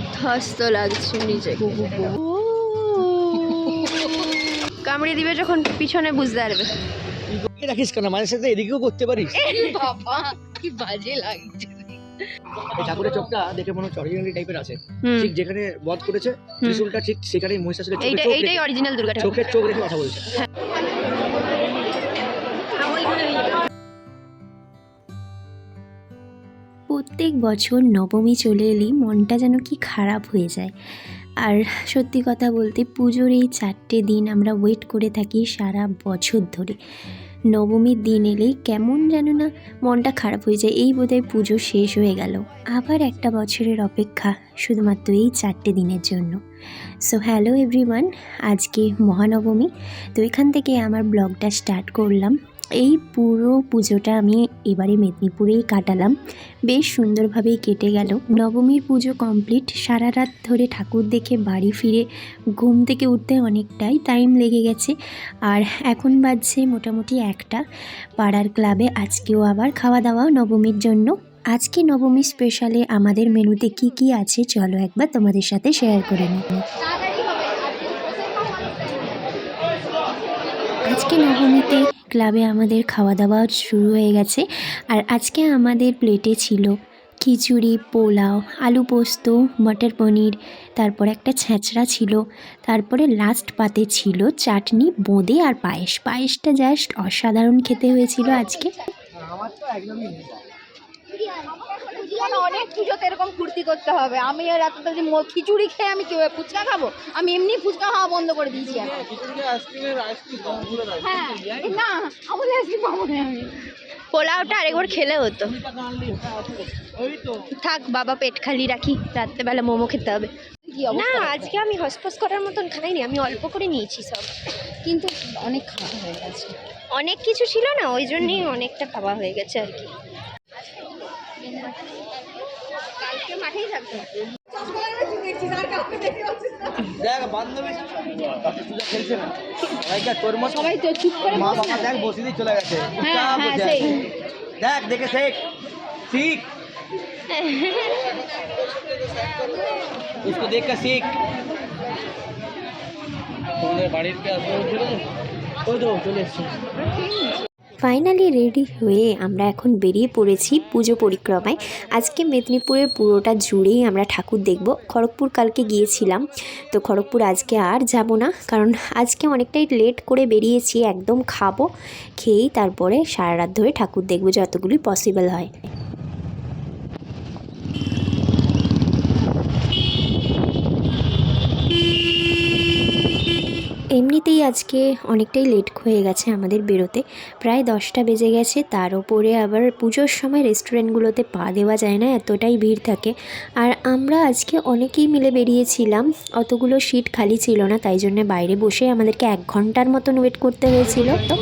বিধ্বস্ত লাগছে নিজে কামড়ে দিবে যখন পিছনে বুঝতে পারবে। রাখিস কেন মাঝে সাথে এদিকেও করতে পারিস। বাবা কি বাজে লাগছে। এই ঠাকুরের চোখটা দেখে মনে হচ্ছে অরিজিনালি টাইপের আছে। ঠিক যেখানে বধ করেছে ত্রিশূলটা ঠিক সেখানেই মহিষাসুরের চোখে এইটা চোখ এইটাই অরিজিনাল দুর্গা চোখের চোখ রেখে কথা বলছে। প্রত্যেক বছর নবমী চলে এলেই মনটা যেন কি খারাপ হয়ে যায়। আর সত্যি কথা বলতে পুজোর এই চারটে দিন আমরা ওয়েট করে থাকি সারা বছর ধরে। নবমীর দিন এলেই কেমন যেন না মনটা খারাপ হয়ে যায়, এই বোধহয় পুজো শেষ হয়ে গেল। আবার একটা বছরের অপেক্ষা শুধুমাত্র এই চারটে দিনের জন্য। সো হ্যালো এভরিওয়ান আজকে মহানবমী। তো এখান থেকে আমার ব্লগটা স্টার্ট করলাম। এই পুরো পুজোটা আমি এবারে মেদিনীপুরেই কাটালাম। বেশ সুন্দরভাবেই কেটে গেল। নবমীর পুজো কমপ্লিট সারা রাত ধরে ঠাকুর দেখে বাড়ি ফিরে ঘুম থেকে উঠতে অনেকটাই টাইম লেগে গেছে। আর এখন বাজছে মোটামুটি একটা। পাড়ার ক্লাবে আজকেও আবার খাওয়া দাওয়া নবমীর জন্য। আজকে নবমী স্পেশালে আমাদের মেনুতে কি কি আছে চলো একবার তোমাদের সাথে শেয়ার করে নিই। আজকে নবমীতে ক্লাবে আমাদের খাওয়া দাওয়া শুরু হয়ে গেছে। আর আজকে আমাদের প্লেটে ছিল খিচুড়ি, পোলাও, আলু পোস্ত, মটর পনির, তারপর একটা ছেঁচড়া ছিল, তারপরে লাস্ট পাতে ছিল চাটনি, বোঁদে আর পায়েস। পায়েসটা জাস্ট অসাধারণ খেতে হয়েছিল আজকে। আমার তো একদমই মানে অনেক পুজোতে এরকম ফুর্তি করতে হবে। আমি আর এত যদি খিচুড়ি খেয়ে আমি কি ফুচকা খাব? আমি এমনি ফুচকা খাওয়া বন্ধ করে দিয়েছি হ্যাঁ না আমাদের আইসক্রিম পাবো না আমি। পোলাওটা আরেকবার খেলে হতো। থাক বাবা পেট খালি রাখি রাত্রেবেলা মোমো খেতে হবে। না আজকে আমি হসপস করার মতন খাইনি আমি অল্প করে নিয়েছি সব। কিন্তু অনেক খারাপ হয়ে গেছে। অনেক কিছু ছিল না ওই জন্যই অনেকটা খাওয়া হয়ে গেছে আর কি। কালকে মাঠেই থাকবো দেখ বান্ধবী পূজা খেলছে না সবাইকার তোর মতো সবাই তো চুপ করে মা বস বাবা না। দেখ বসে দিয়ে চলে গেছে হ্যাঁ, চুপচাপ হ্যাঁ, বসে সেই। আছে। দেখ দেখে শেখ শিখ उसको देख कर सीख তোমাদের বাড়ির কে আসবে ওই তো চলে এসছে ফাইনালি রেডি হয়ে আমরা এখন বেরিয়ে পড়েছি পুজো পরিক্রমায়। আজকে মেদিনীপুরের পুরোটা জুড়েই আমরা ঠাকুর দেখব। খড়গপুর কালকে গিয়েছিলাম। তো খড়গপুর আজকে আর যাব না, কারণ আজকে অনেকটাই লেট করে বেরিয়েছি, একদম খাব, খেয়েই তারপরে সারা রাত ধরে ঠাকুর দেখব যতগুলি পসিবল হয়। এমনিতেই আজকে অনেকটাই লেট হয়ে গেছে আমাদের বেরোতে। প্রায় দশটা বেজে গেছে, তার ওপরে আবার পুজোর সময় রেস্টুরেন্টগুলোতে পা দেওয়া যায় না, এতটাই ভিড় থাকে। আর আমরা আজকে অনেকেই মিলে বেরিয়েছিলাম, অতগুলো সিট খালি ছিল না, তাই জন্য বাইরে বসে আমাদেরকে এক ঘণ্টার মতন ওয়েট করতে হয়েছিল। তো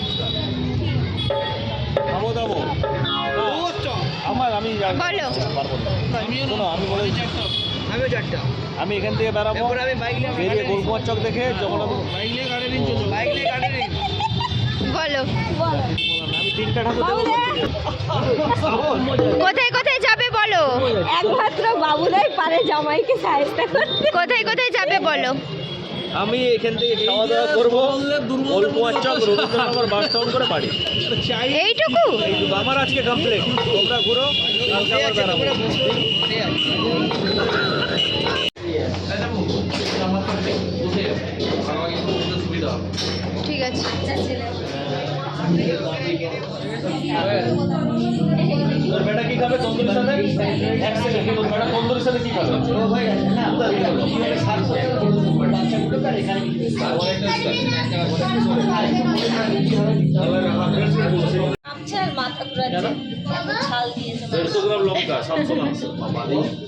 আমি এখান থেকে বেরাবো এরপর আমি বাইক নিয়ে বেরিয়ে গোলকুমার চক দেখে যখন আমি বাইক নিয়ে গাড়ি নিয়ে চলো বাইক নিয়ে গাড়ি নিয়ে। বলো। আমি তিনটা কোথায় কোথায় যাবে বলো? একমাত্র বাবুদাই পারে জামাইকে সাহায্য করতে। কোথায় কোথায় যাবে বলো? আমি এখান থেকে খাওয়া দাওয়া করব গোলকুমার চক রবীন্দ্রনগর বাস স্ট্যান্ড করে বাড়ি। এইটুকু? আমার আজকে কমপ্লিট তোমরা ঘুরো কালকে আবার বেরাবো ঠিক আছে তোর বেটা কি খাবে তন্দুরির সাথে এক সেকেন্ড তোর বেটা তন্দুরির সাথে কি খাবে দেড়শো গ্রাম লঙ্কা সাতশো মাংস কাঁচা লঙ্কা অন্য কোনো লঙ্কা দেবে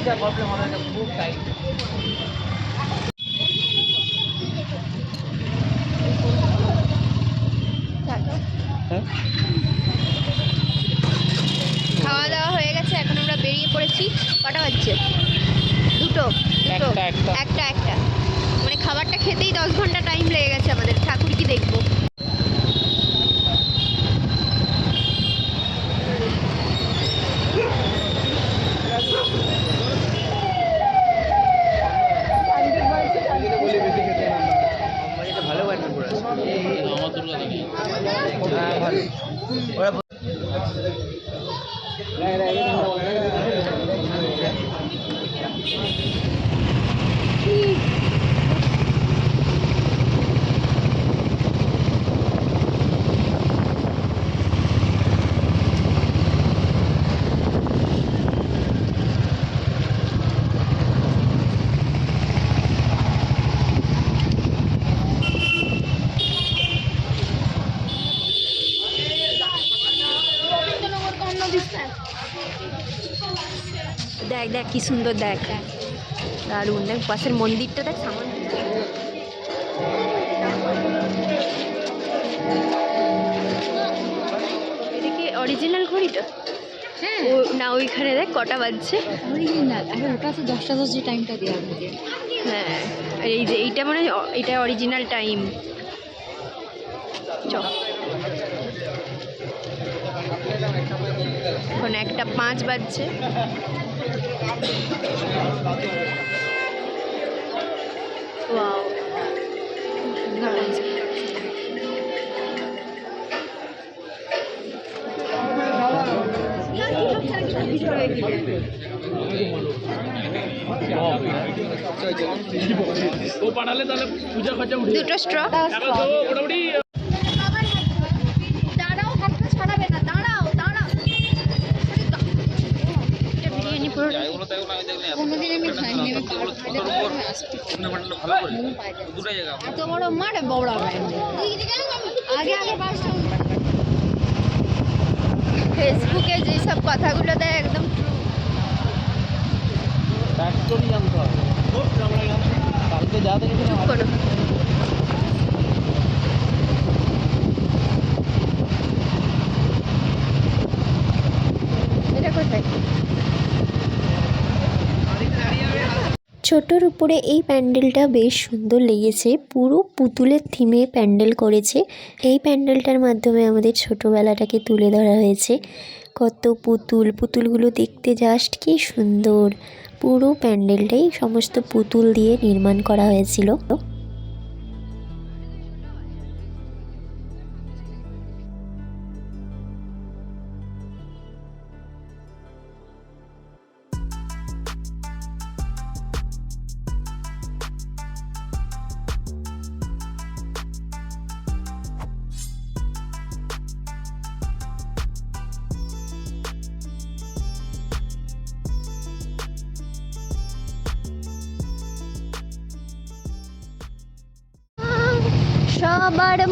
গাড়িটা প্রবলেম হবে না খুব টাইট হ্যাঁ? খাওয়া দাওয়া হয়ে গেছে এখন আমরা বেরিয়ে পড়েছি। কটা বাজছে? দুটো দুটো। একটা একটা। মানে খাবারটা খেতেই দশ ঘণ্টা টাইম লেগে গেছে আমাদের। ঠাকুর কি দেখব? দেখ দেখ কি সুন্দর দেখ। দারুণ। দেখ পাশের মন্দিরটা দেখ সামনে। এটা কি অরিজিনাল ঘড়িটা? হ্যাঁ। ও না ওইখানে দেখ কটা বাজছে। অরিজিনাল আরে ওটা তো দশটা দশ যে টাইমটা দেওয়া হ্যাঁ। আর এই যে এইটা মানে এটা অরিজিনাল টাইম এখন একটা পাঁচ বাজছে। ওয়াও। সুন্দর কোনোদিন আমি খাইনি। এত বড় মাঠ বড় আগে আগে পাঁচটা ফেসবুকে যেসব কথাগুলো দেয় একদম ফ্যাক্টরি জানতে হবে। কালকে যা দেখেছিলাম চুপ করো এটা কোথায় ছোটোর উপরে এই প্যান্ডেলটা বেশ সুন্দর লেগেছে। পুরো পুতুলের থিমে প্যান্ডেল করেছে। এই প্যান্ডেলটার মাধ্যমে আমাদের ছোটোবেলাটাকে তুলে ধরা হয়েছে। কত পুতুল, পুতুলগুলো দেখতে জাস্ট কি সুন্দর। পুরো প্যান্ডেলটাই সমস্ত পুতুল দিয়ে নির্মাণ করা হয়েছিল।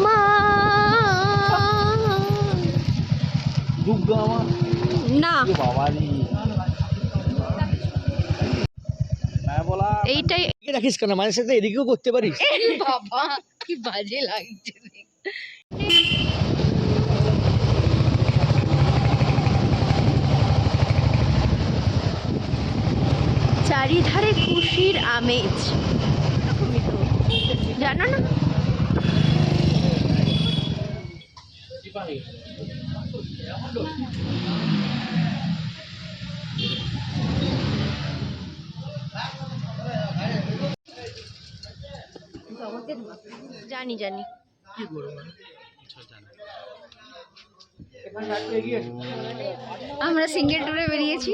মা। না। এইটাই রাখিস কেন? মাঝে সাথে এদিকেও করতে পারিস। বাবা কি বাজে লাগছে চারিধারে খুশির আমেজ। জানো না? জানি জানি আমরা সিঙ্গেল ট্যুরে বেরিয়েছি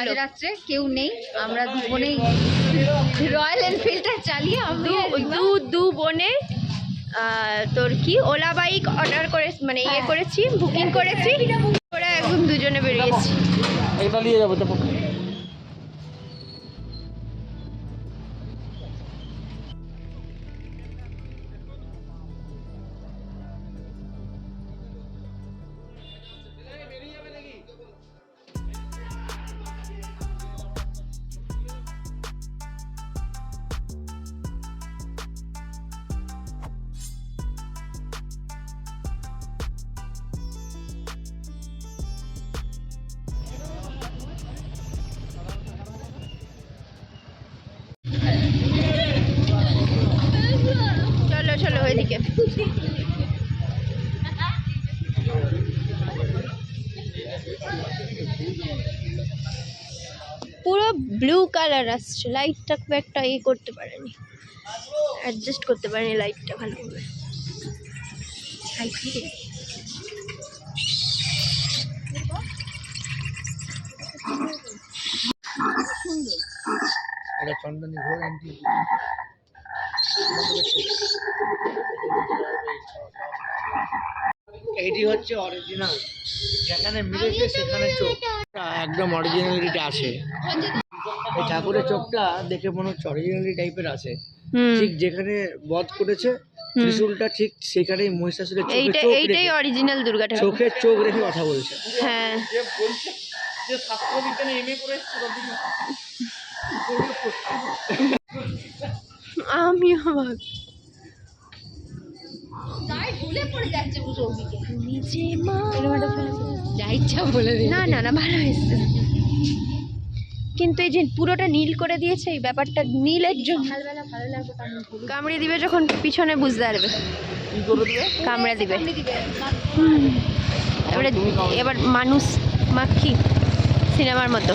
আজ। রাত্রে কেউ নেই আমরা দু বোনেই রয়্যাল এনফিল্ডটা চালিয়ে আমি দু দু বোনে তোর কি? ওলা বাইক অর্ডার করে মানে ইয়ে হ্যাঁ। করেছি বুকিং করেছি করে একদম দুজনে বেরিয়েছি। এটা নিয়ে যাব কালার আসছে। লাইটটা খুব একটা ইয়ে করতে পারেনি। অ্যাডজাস্ট করতে পারেনি লাইটটা ভালোভাবে চন্দনী ঘোর এটি হচ্ছে অরিজিনাল যেখানে মিলেছে, সেখানে চোখ। একদম অরিজিনালিটি আছে ঠাকুরের চোখটা দেখে মনে হচ্ছে অরিজিনালি টাইপের আছে। ঠিক যেখানে বধ করেছে ত্রিশূলটা ঠিক সেখানেই মহিষাসুরের চোখে এইটা চোখ এইটাই অরিজিনাল দুর্গা ঠাকুর। চোখে চোখ রেখে কথা বলছে। হ্যাঁ। আমি যা ইচ্ছা বলে দিন না না না ভালো হয়েছে। কিন্তু এই যে পুরোটা নীল করে দিয়েছে এই ব্যাপারটা নীলের জন্য কামড়ে দিবে যখন পিছনে বুঝতে পারবে কামড়ে দিবে। এবারে এবার মানুষ মাখি সিনেমার মতো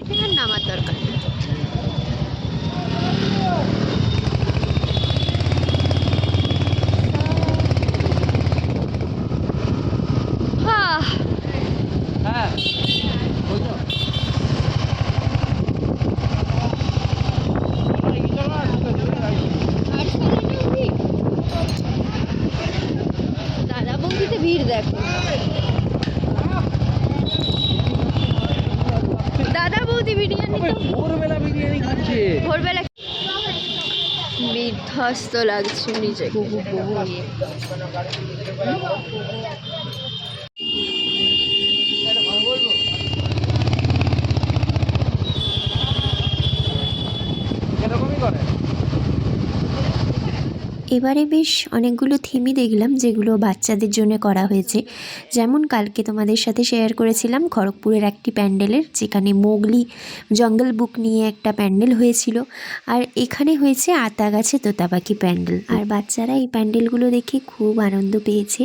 এটা আর নামার দরকার নেই। আহ হ্যাঁ দাদা বৌদিতে ভিড় দেখো। দাদা বৌদি বিরিয়ানি তো ভোরবেলা বিরিয়ানি খাচ্ছে। ভোরবেলা বিধ্বস্ত লাগছে নিজেকে এরকমই করে এবারে বেশ অনেকগুলো থিমই দেখলাম, যেগুলো বাচ্চাদের জন্য করা হয়েছে। যেমন কালকে তোমাদের সাথে শেয়ার করেছিলাম খড়গপুরের একটি প্যান্ডেলের, যেখানে মোগলি জঙ্গল বুক নিয়ে একটা প্যান্ডেল হয়েছিল। আর এখানে হয়েছে আতা গাছে তোতাপাখি প্যান্ডেল। আর বাচ্চারা এই প্যান্ডেলগুলো দেখে খুব আনন্দ পেয়েছে।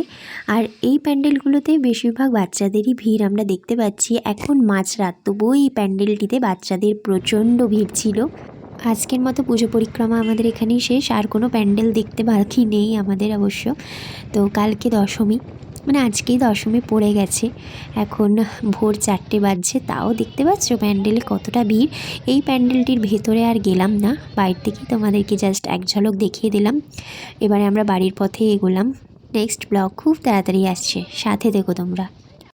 আর এই প্যান্ডেলগুলোতে বেশিরভাগ বাচ্চাদেরই ভিড় আমরা দেখতে পাচ্ছি। এখন মাঝরাত তবুও এই প্যান্ডেলটিতে বাচ্চাদের প্রচণ্ড ভিড় ছিল। আজকের মতো পুজো পরিক্রমা আমাদের এখানেই শেষ। আর কোনো প্যান্ডেল দেখতে বাকি নেই আমাদের অবশ্য। তো কালকে দশমী মানে আজকেই দশমী পড়ে গেছে। এখন ভোর চারটে বাজছে, তাও দেখতে পাচ্ছ প্যান্ডেলে কতটা ভিড়। এই প্যান্ডেলটির ভেতরে আর গেলাম না বাইরে থেকেই তোমাদেরকে জাস্ট এক ঝলক দেখিয়ে দিলাম। এবারে আমরা বাড়ির পথে এগোলাম। নেক্সট ব্লগ খুব তাড়াতাড়ি আসছে, সাথে দেখো তোমরা।